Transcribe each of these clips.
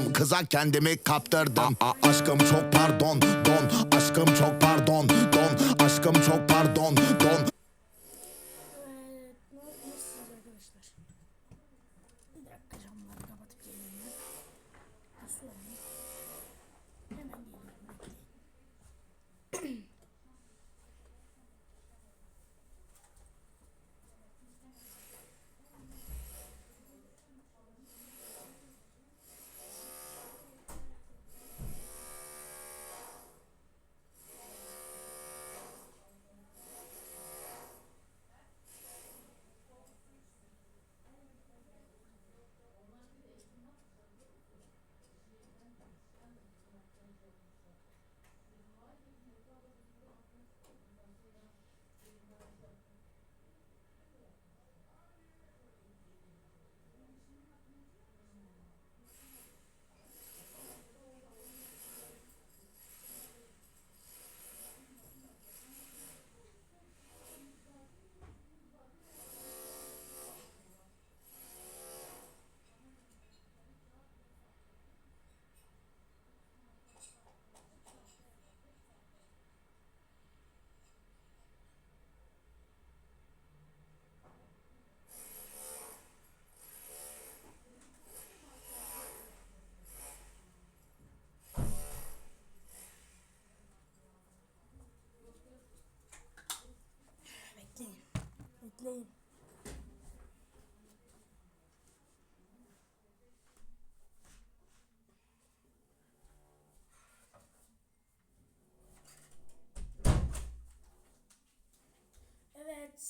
yaptırdım Kıza kendimi kaptırdım. A- a- Aşkım çok pardon don. Aşkım çok pardon don. Aşkım çok pardon don. Evet, ne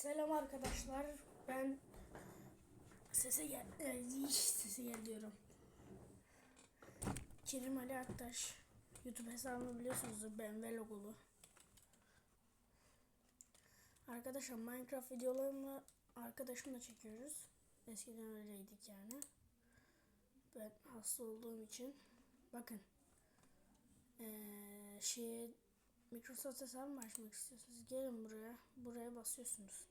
selam arkadaşlar. Ben sese gel, e, sese gel diyorum. Kerim Ali Aktaş. YouTube hesabımı biliyorsunuzdur ben Velogulu. Arkadaşlar Minecraft videolarımı arkadaşımla çekiyoruz. Eskiden öyleydik yani. Ben hasta olduğum için. Bakın. Ee, şey Microsoft hesabı mı açmak istiyorsunuz? Gelin buraya. Buraya basıyorsunuz.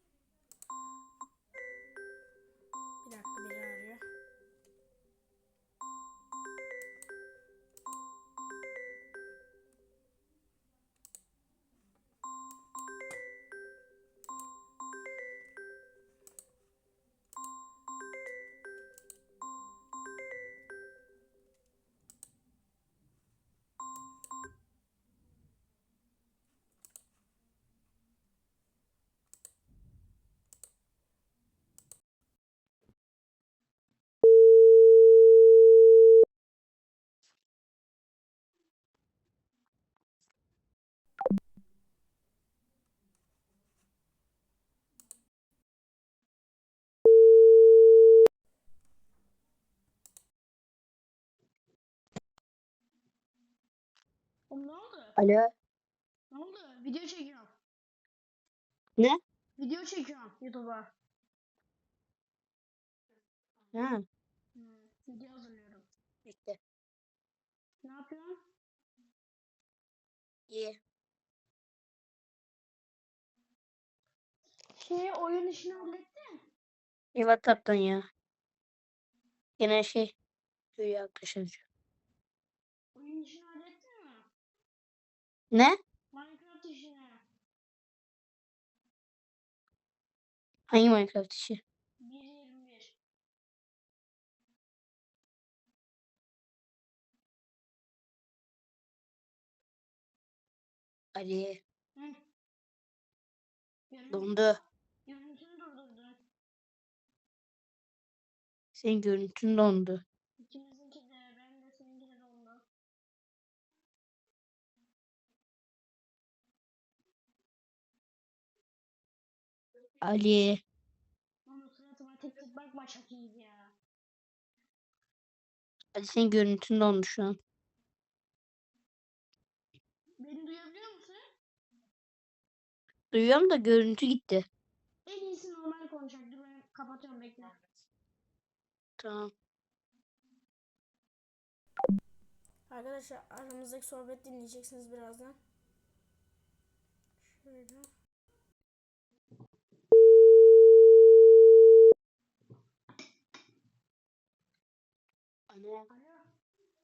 Bir dakika biri arıyor. Oğlum ne oldu? Alo. Ne oldu? Video çekiyorum. Ne? Video çekiyorum YouTube'a. Ha. Hmm, video hazırlıyorum. Bekle. Ne yapıyorsun? İyi. Şey oyun işini hallettin. İyi WhatsApp'tan ya. Yine şey. Duyuyor arkadaşlar. Oyun işini hallettin mi? Ne? Minecraft işini. Hangi Minecraft işi? 1.21. Ali. Hı. Görün- Dondu. Görüntünü durdurdun. Senin görüntün dondu. Ali. Ama suratıma tek tek bakma çok iyiydi ya. Ali senin görüntün dondu şu an. Beni duyabiliyor musun? Duyuyorum da görüntü gitti. En iyisi normal konuşacak. Dur ben kapatıyorum bekle. Tamam. Arkadaşlar aramızdaki sohbet dinleyeceksiniz birazdan. Şöyle. Ana. Alo.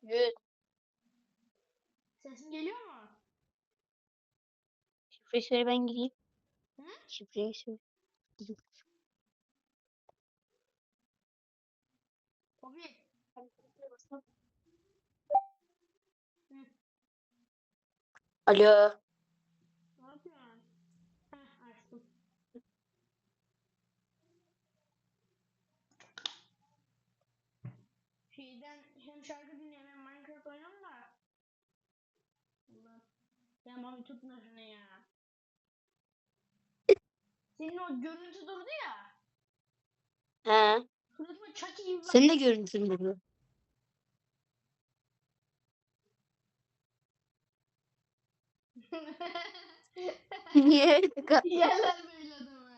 Yüz. Sesim geliyor mu? Şifreyi söyle ben gireyim. Hı? Şifreyi söyle. Gireyim. Hobi. Alo. Ne yapıyorsun? Heh açtım. Şeyden hem şarkı dinliyorum hem Minecraft oynuyorum da. Allah. Ya mami tutma şunu ya. Senin o görüntü durdu ya. He. Suratıma çaki gibi bak. Senin de görüntün durdu. Niye? Yerler böyle adamı.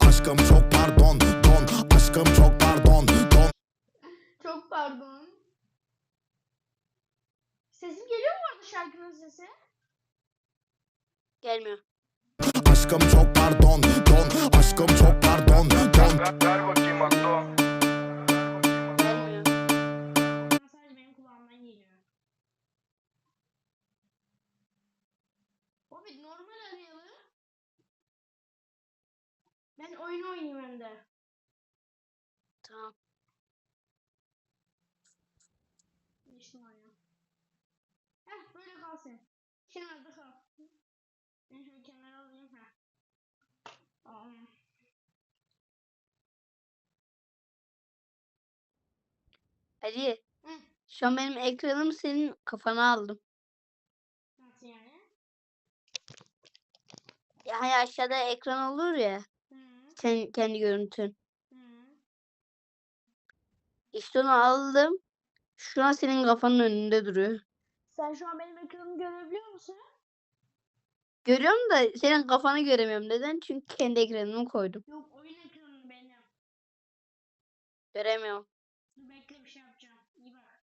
Aşkım çok pardon don Aşkım çok pardon sesi? Gelmiyor. Aşkım çok pardon don Aşkım çok pardon don Ver, ver bakayım Akdo. Gelmiyor. Sadece benim kulağımdan geliyor. Hobbit normal arayalım. Ben oyun oynayayım hem de. Tamam. Geçtim oyunu. Heh böyle kalsın. Kenarda kal. Ben şöyle kenara alayım. Heh. Tamam. Ali. Hı. Şu an benim ekranım senin kafana aldım. Nasıl yani? Ya hani aşağıda ekran olur ya. Hı. Sen kendi görüntün. Hı. İşte onu aldım. Şu an senin kafanın önünde duruyor. Sen şu an benim ekranımı görebiliyor musun? Görüyorum da senin kafanı göremiyorum. Neden? Çünkü kendi ekranımı koydum. Yok oyun ekranı benim. Göremiyorum. Dur bekle bir şey yapacağım. İyi bak.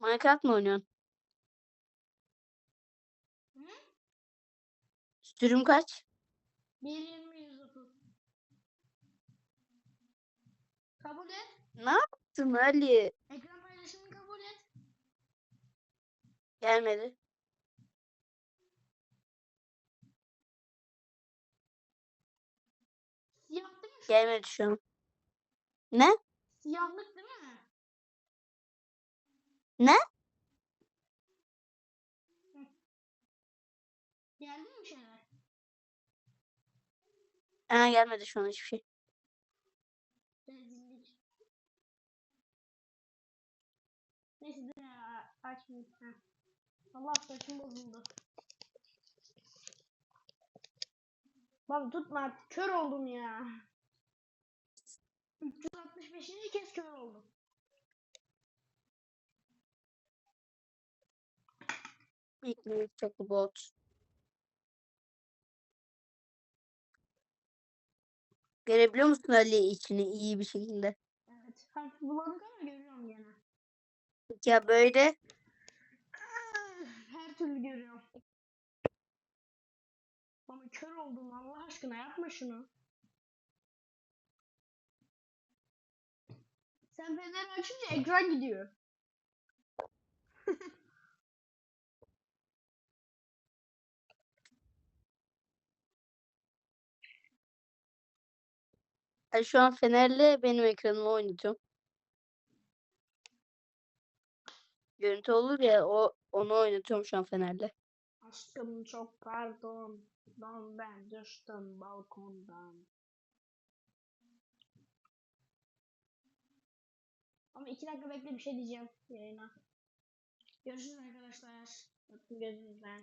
Minecraft mı oynuyorsun? Hı? Sürüm kaç? 1.20 Kabul et. Ne yaptın Ali? Ekran paylaşımını kabul et. Gelmedi. Siyah değil mi? şu? Gelmedi şu an. Ne? Siyahlık değil mi? Ne? Geldi mi şeyler? Aa, gelmedi şu an hiçbir şey. Rezillik. Neyse dur ya açmayayım. Allah saçım bozuldu. Baba tutma artık kör oldum ya. 365. kez kör oldum. Bekleyin çok bot. Görebiliyor musun Ali içini iyi bir şekilde? Evet. Hafif bulanık ama görüyorum gene. Ya böyle Ama kör oldum Allah aşkına yapma şunu. Sen feneri açınca ekran gidiyor. Ali şu an Fener'le benim ekranımı oynatıyorum. Görüntü olur ya o onu oynatıyorum şu an Fener'le. Aşkım çok pardon. Don ben düştüm balkondan. Ama iki dakika bekle bir şey diyeceğim yayına. Görüşürüz arkadaşlar. Öptüm gözünüzden.